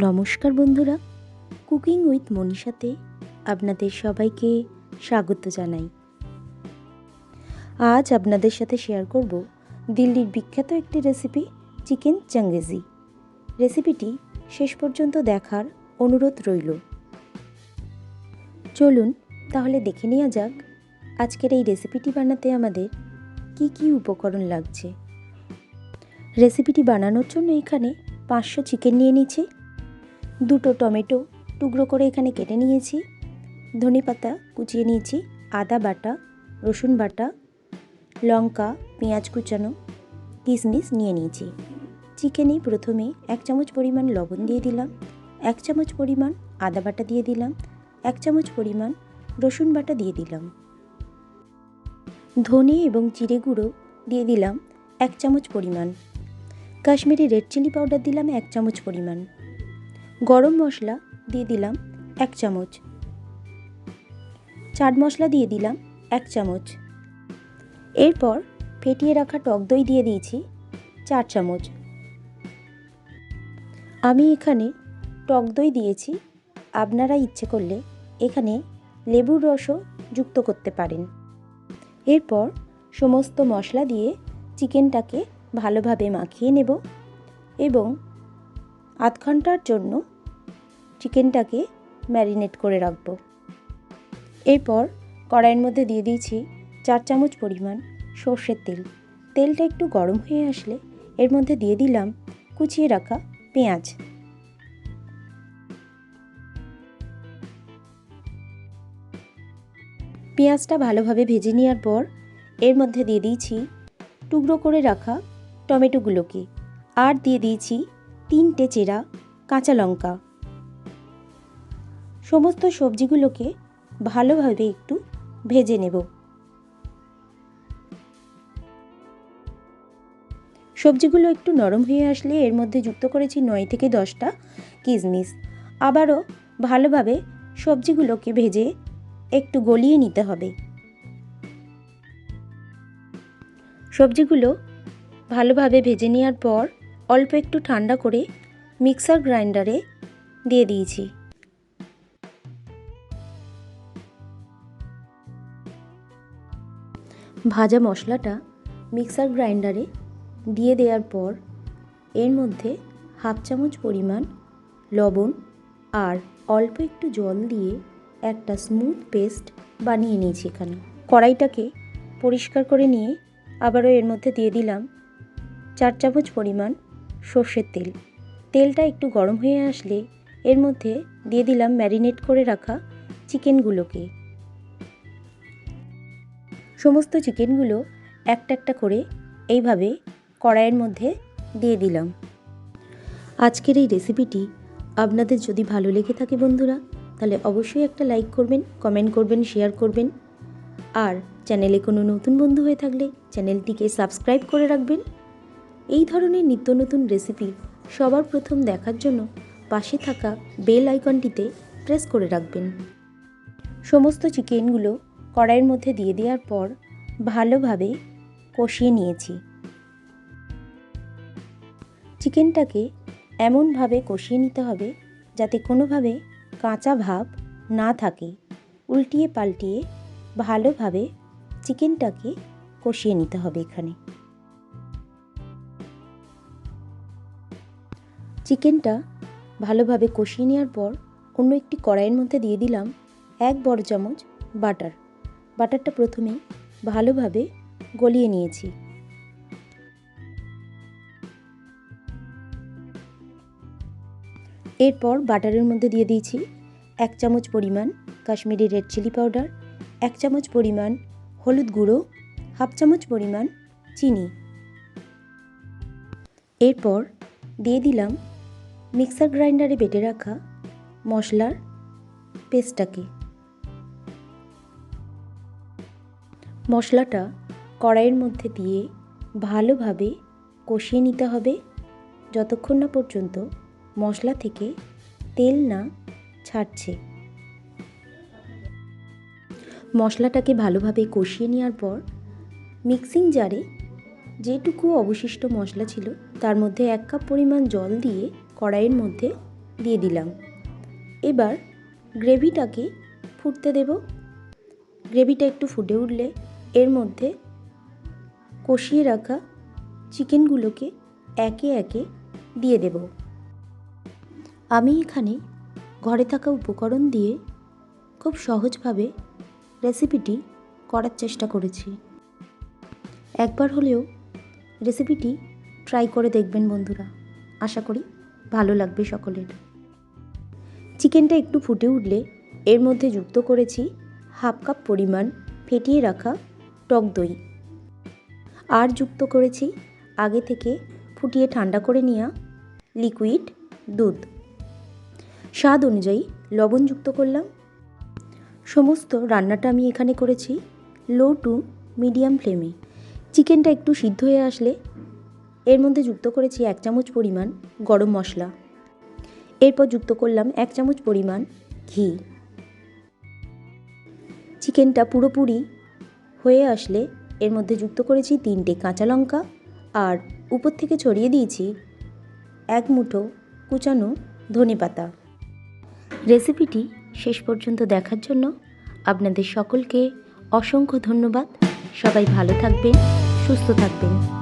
নমস্কার বন্ধুরা cooking with মনীষাতে আপনাদের সবাইকে স্বাগত জানাই। আজ আপনাদের সাথে শেয়ার করব দিল্লির বিখ্যাত একটি রেসিপি চিকেন চাঙ্গেজি রেসিপিটি শেষ পর্যন্ত দেখার অনুরোধ রইল। চলুন তাহলে দেখে নেওয়া যাক আজকের এই রেসিপিটি বানাতে আমাদের কি কি উপকরণ লাগছে। রেসিপিটি বানানোর জন্য এখানে পাঁচশো চিকেন নিয়ে নিচ্ছি। দুটো টমেটো টুকরো করে এখানে কেটে নিয়েছি। ধনে পাতা কুচিয়ে নিয়েছি, আদা বাটা, রসুন বাটা, লঙ্কা, পেঁয়াজ কুচানো কিশমিশ নিয়ে নিয়েছি। চিকেনে প্রথমে এক চামচ পরিমাণ লবণ দিয়ে দিলাম, এক চামচ পরিমাণ আদা বাটা দিয়ে দিলাম, এক চামচ পরিমাণ রসুন বাটা দিয়ে দিলাম। ধনে এবং জিরে গুঁড়ো দিয়ে দিলাম এক চামচ পরিমাণ। কাশ্মীরি রেড চিলি পাউডার দিলাম এক চামচ পরিমাণ। গরম মশলা দিয়ে দিলাম এক চামচ। চাট মশলা দিয়ে দিলাম এক চামচ। এরপর ফেটিয়ে রাখা টক দই দিয়ে দিয়েছি চার চামচ। আমি এখানে টক দই দিয়েছি, আপনারা ইচ্ছে করলে এখানে লেবুর রসও যুক্ত করতে পারেন। এরপর সমস্ত মশলা দিয়ে চিকেনটাকে ভালোভাবে মাখিয়ে নেব এবং আধ ঘণ্টার জন্য চিকেনটাকে ম্যারিনেট করে রাখব। এরপর কড়াইয়ের মধ্যে দিয়ে দিয়েছি চার চামচ পরিমাণ সর্ষের তেল। তেলটা একটু গরম হয়ে আসলে এর মধ্যে দিয়ে দিলাম কুচিয়ে রাখা পেঁয়াজ। পেঁয়াজটা ভালোভাবে ভেজে নেওয়ার পর এর মধ্যে দিয়ে দিয়েছি টুকরো করে রাখা টমেটোগুলোকে। আর দিয়ে দিয়েছি তিনটে চেরা কাঁচা লঙ্কা। সমস্ত সবজিগুলোকে ভালোভাবে একটু ভেজে নেব। সবজিগুলো একটু নরম হয়ে আসলে এর মধ্যে যুক্ত করেছি নয় থেকে দশটা কিশমিশ। আবারও ভালোভাবে সবজিগুলোকে ভেজে একটু গলিয়ে নিতে হবে। সবজিগুলো ভালোভাবে ভেজে নেওয়ার পর অল্প একটু ঠান্ডা করে মিক্সার গ্রাইন্ডারে দিয়ে দিয়েছি। ভাজা মশলাটা মিক্সার গ্রাইন্ডারে দিয়ে দেওয়ার পর এর মধ্যে হাফ চামচ পরিমাণ লবণ আর অল্প একটু জল দিয়ে একটা স্মুথ পেস্ট বানিয়ে নিয়েছি এখানে। কড়াইটাকে পরিষ্কার করে নিয়ে আবারও এর মধ্যে দিয়ে দিলাম চার চামচ পরিমাণ সর্ষের তেল। তেলটা একটু গরম হয়ে আসলে এর মধ্যে দিয়ে দিলাম ম্যারিনেট করে রাখা চিকেনগুলোকে। সমস্ত চিকেনগুলো একটা একটা করে এইভাবে কড়াইয়ের মধ্যে দিয়ে দিলাম। আজকের এই রেসিপিটি আপনাদের যদি ভালো লেগে থাকে বন্ধুরা, তাহলে অবশ্যই একটা লাইক করবেন, কমেন্ট করবেন, শেয়ার করবেন। আর চ্যানেলে কোনো নতুন বন্ধু হয়ে থাকলে চ্যানেলটিকে সাবস্ক্রাইব করে রাখবেন। এই ধরনের নিত্য নতুন রেসিপি সবার প্রথম দেখার জন্য পাশে থাকা বেল আইকনটিতে প্রেস করে রাখবেন। সমস্ত চিকেনগুলো কড়াইয়ের মধ্যে দিয়ে দেওয়ার পর ভালোভাবে কষিয়ে নিয়েছি। চিকেনটাকে এমনভাবে কষিয়ে নিতে হবে যাতে কোনোভাবে কাঁচা ভাব না থাকে। উল্টিয়ে পাল্টিয়ে ভালোভাবে চিকেনটাকে কষিয়ে নিতে হবে এখানে। চিকেনটা ভালোভাবে কষিয়ে নেওয়ার পর অন্য একটি কড়াইয়ের মধ্যে দিয়ে দিলাম এক বড় চামচ বাটার। বাটারটা প্রথমে ভালোভাবে গলিয়ে নিয়েছি। এরপর বাটারের মধ্যে দিয়ে দিয়েছি এক চামচ পরিমাণ কাশ্মীরি রেড চিলি পাউডার, এক চামচ পরিমাণ হলুদ গুঁড়ো, হাফ চামচ পরিমাণ চিনি। এরপর দিয়ে দিলাম মিক্সার গ্রাইন্ডারে বেটে রাখা মশলার পেস্টটাকে। মশলাটা কড়াইয়ের মধ্যে দিয়ে ভালোভাবে কষিয়ে নিতে হবে। যতক্ষণ না পর্যন্ত মশলা থেকে তেল না ছাড়ছে। মশলাটাকে ভালোভাবে কষিয়ে নেওয়ার পর মিক্সিং জারে যেটুকু অবশিষ্ট মশলা ছিল তার মধ্যে এক কাপ পরিমাণ জল দিয়ে কড়াইয়ের মধ্যে দিয়ে দিলাম। এবার গ্রেভিটাকে ফুটতে দেব। গ্রেভিটা একটু ফুটে উঠলে এর মধ্যে কষিয়ে রাখা চিকেনগুলোকে একে একে দিয়ে দেব। আমি এখানে ঘরে থাকা উপকরণ দিয়ে খুব সহজভাবে রেসিপিটি করার চেষ্টা করেছি। একবার হলেও রেসিপিটি ট্রাই করে দেখবেন বন্ধুরা। আশা করি ভালো লাগবে সকলের। চিকেনটা একটু ফুটে উঠলে এর মধ্যে যুক্ত করেছি হাফ কাপ পরিমাণ ফেটিয়ে রাখা টক দই। আর যুক্ত করেছি আগে থেকে ফুটিয়ে ঠান্ডা করে নেওয়া লিকুইড দুধ। স্বাদ অনুযায়ী লবণ যুক্ত করলাম। সমস্ত রান্নাটা আমি এখানে করেছি লো টু মিডিয়াম ফ্লেমে। চিকেনটা একটু সিদ্ধ হয়ে আসলে এর মধ্যে যুক্ত করেছি এক চামচ পরিমাণ গরম মশলা। এরপর যুক্ত করলাম এক চামচ পরিমাণ ঘি। চিকেনটা পুরোপুরি হয়ে আসলে এর মধ্যে যুক্ত করেছি তিনটে কাঁচা লঙ্কা আর উপর থেকে ছড়িয়ে দিয়েছি এক মুঠো কুচানো ধনে পাতা। রেসিপিটি শেষ পর্যন্ত দেখার জন্য আপনাদের সকলকে অসংখ্য ধন্যবাদ। সবাই ভালো থাকবেন, সুস্থ থাকবেন।